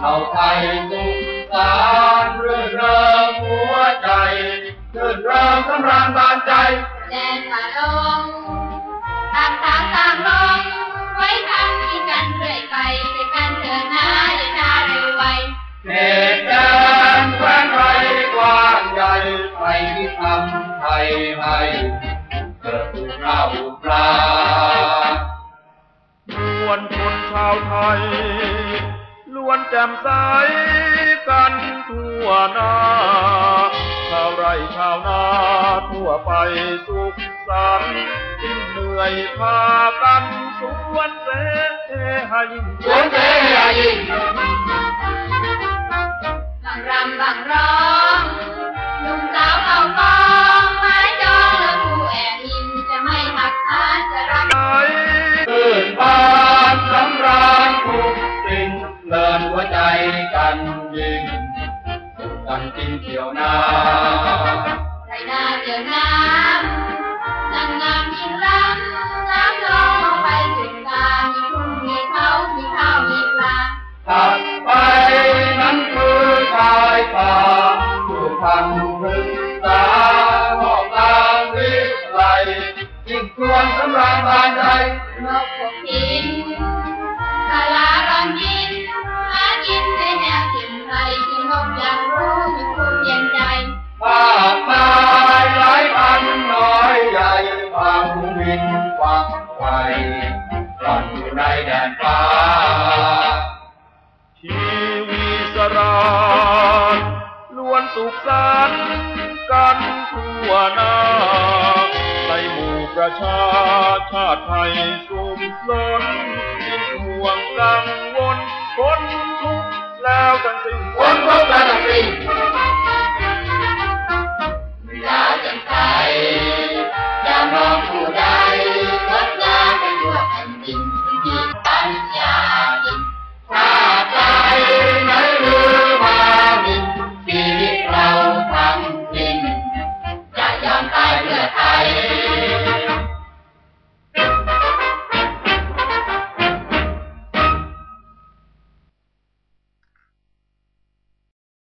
เข้าไปสุกสารรื่นเริงหัวใจรื่นเริงสำราญบานใจแดนมาลงตามตาตามลงไว้ทางที่กันเรื่อยไปแต่กันเถิดนะอย่าช้าเร็วไวเนตรแดนแคว้นไทยกว้างใหญ่ไทยที่ทำไทยให้เกิดเราปลามวลชนชาวไทย ล้วนแจ่มใสกันทั่วหน้าชาวไร่ชาวนาทั่วไปสุขสันต์ยิ่งเหนื่อยพากันสวนเสให้ยิ่งสวนเส ใจกันยิงสุขกันจริงเขียวนาไรนาเดือน้ำนางงามยิ่งรำน้ำลงลงไปถึงกลางมีทุ่งมีเขามีข้าวมีปลาถัดไปนั้นคือชายป่าผู้พันพึงษาหอกกลางวิไลยิ่งชวนสำราญบานใจนก นฟังไฟก่อนอยู่ในแดนฟ้า ชีวีสราญล้วนสุขสันต์กันทั่วหน้า ในหมู่ประชาชาติไทยสุขล้นยิ่ห่วงกังวลพ้นทุกข์แล้วทั้งสิ้นคนพบกันสิ่ง